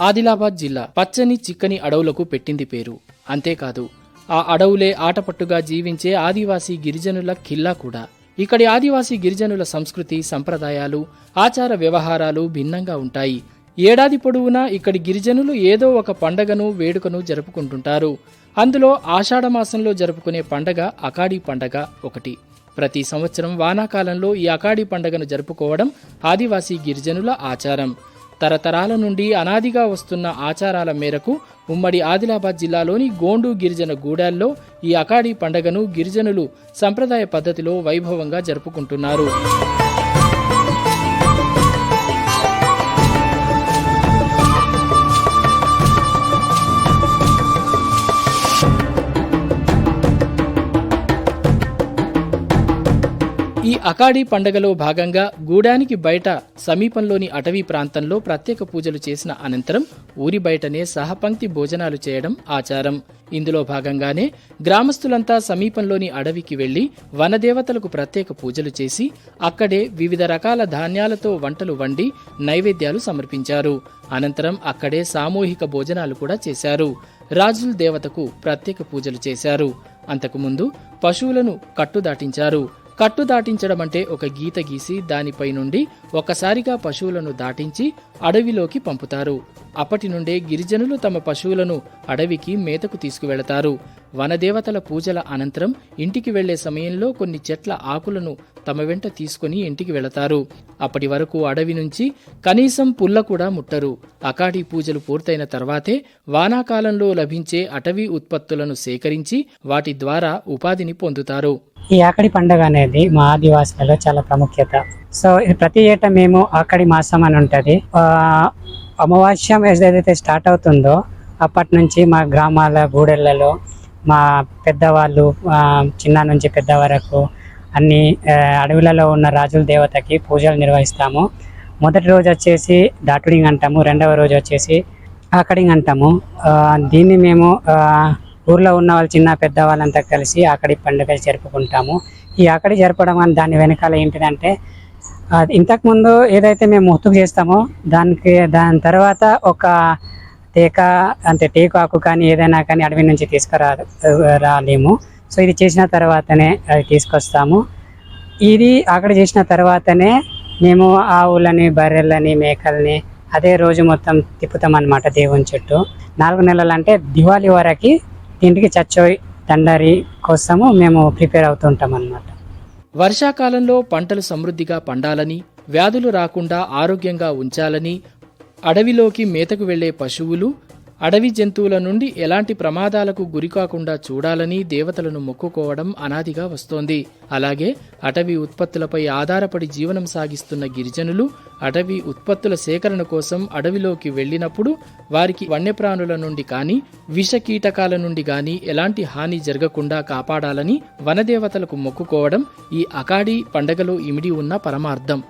ఆదిలాబాద్ జిల్లా పచ్చని చిక్కని అడవులకు పెట్టింది పేరు. అంతేకాదు ఆ అడవులే ఆటపట్టుగా జీవించే ఆదివాసీ గిరిజనుల కిల్లా కూడా. ఇక్కడి ఆదివాసీ గిరిజనుల సంస్కృతి సంప్రదాయాలు ఆచార వ్యవహారాలు భిన్నంగా ఉంటాయి. ఏడాది పొడవునా ఇక్కడి గిరిజనులు ఏదో ఒక పండగను వేడుకను జరుపుకుంటుంటారు. అందులో ఆషాఢమాసంలో జరుపుకునే పండగ అకాడీ పండగ ఒకటి. ప్రతి సంవత్సరం వానాకాలంలో ఈ అకాడీ పండగను జరుపుకోవడం ఆదివాసీ గిరిజనుల ఆచారం. తరతరాల నుండి అనాదిగా వస్తున్న ఆచారాల మేరకు ఉమ్మడి ఆదిలాబాద్ జిల్లాలోని గోండు గిరిజన గూడాల్లో ఈ అకాడీ పండగను గిరిజనులు సంప్రదాయ పద్ధతిలో వైభవంగా జరుపుకుంటున్నారు. అకాడీ పండగలో భాగంగా గూడానికి బయట సమీపంలోని అటవీ ప్రాంతంలో ప్రత్యేక పూజలు చేసిన అనంతరం ఊరి బయటనే సహపంక్తి భోజనాలు చేయడం ఆచారం. ఇందులో భాగంగానే గ్రామస్తులంతా సమీపంలోని అడవికి వెళ్ళి వనదేవతలకు ప్రత్యేక పూజలు చేసి అక్కడే వివిధ రకాల ధాన్యాలతో వంటలు వండి నైవేద్యాలు సమర్పించారు. అనంతరం అక్కడే సామూహిక భోజనాలు కూడా చేశారు. రాజుల దేవతకు ప్రత్యేక పూజలు చేశారు. అంతకుముందు పశువులను కట్టు దాటించారు కట్టు దాటించడం అంటే ఒక గీత గీసి దానిపై నుండి ఒక్కసారిగా పశువులను దాటించి అడవిలోకి పంపుతారు. అప్పటి నుండే గిరిజనులు తమ పశువులను అడవికి మేతకు తీసుకువెళతారు. వనదేవతల పూజల అనంతరం ఇంటికి వెళ్ళే సమయంలో కొన్ని చెట్ల ఆకులను తమ వెంట తీసుకుని ఇంటికి వెళతారు. అప్పటి వరకు అడవి నుంచి కనీసం పుల్ల కూడా ముట్టరు. అకాడి పూజలు పూర్తయిన తర్వాతే వానాకాలంలో లభించే అటవీ ఉత్పత్తులను సేకరించి వాటి ద్వారా ఉపాధిని పొందుతారు. ఈ ఆకడి పండుగ అనేది మా ఆదివాసులలో చాలా ప్రాముఖ్యత. సో ఇది ప్రతి ఏటా మేము ఆకడి మాసం అని ఉంటుంది. అమావాస్యం ఏదైతే స్టార్ట్ అవుతుందో అప్పటి నుంచి మా గ్రామాల గూడెళ్ళలో మా పెద్దవాళ్ళు చిన్న నుంచి పెద్ద వరకు అన్ని అడవులలో ఉన్న రాజుల దేవతకి పూజలు నిర్వహిస్తాము. మొదటి రోజు వచ్చేసి దాటుడింగ్ అంటాము రెండవ రోజు వచ్చేసి ఆకడింగ్ అంటాము. దీన్ని మేము ఊర్లో ఉన్న వాళ్ళు చిన్న పెద్ద వాళ్ళంతా కలిసి ఆకడి పండుగ జరుపుకుంటాము. ఈ ఆకడి జరపడం అని దాని వెనకాల ఏంటిదంటే ఇంతకుముందు ఏదైతే మేము ముత్తుకు చేస్తామో దానికి దాని తర్వాత ఒక టేకా అంటే టేకాకు కానీ ఏదైనా కానీ అడవి నుంచి తీసుకురా రాలేము. సో ఇది చేసిన తర్వాతనే అది తీసుకొస్తాము. ఇది అక్కడ చేసిన తర్వాతనే మేము ఆవులని బర్రెలని మేకల్ని అదే రోజు మొత్తం తిప్పుతాం అనమాట దేవుని చుట్టూ. నాలుగు నెలలు అంటే దివాళీ వరకు ఇంటికి చచ్చోయ్ దండరి కోసము మేము ప్రిపేర్ అవుతుంటాం అనమాట వర్షాకాలంలో పంటలు సమృద్ధిగా పండాలని వ్యాధులు రాకుండా ఆరోగ్యంగా ఉంచాలని అడవిలోకి మేతకు వెళ్ళే పశువులు అడవి జంతువుల నుండి ఎలాంటి ప్రమాదాలకు గురికాకుండా చూడాలని దేవతలను మొక్కుకోవడం అనాదిగా వస్తోంది. అలాగే అటవీ ఉత్పత్తులపై ఆధారపడి జీవనం సాగిస్తున్న గిరిజనులు అటవీ ఉత్పత్తుల సేకరణ కోసం అడవిలోకి వెళ్ళినప్పుడు వారికి వన్యప్రాణుల నుండి కానీ విష కీటకాల నుండి గాని ఎలాంటి హాని జరగకుండా కాపాడాలని వనదేవతలకు మొక్కుకోవడం ఈ అకాడీ పండగలో ఇమిడి ఉన్న పరమార్థం.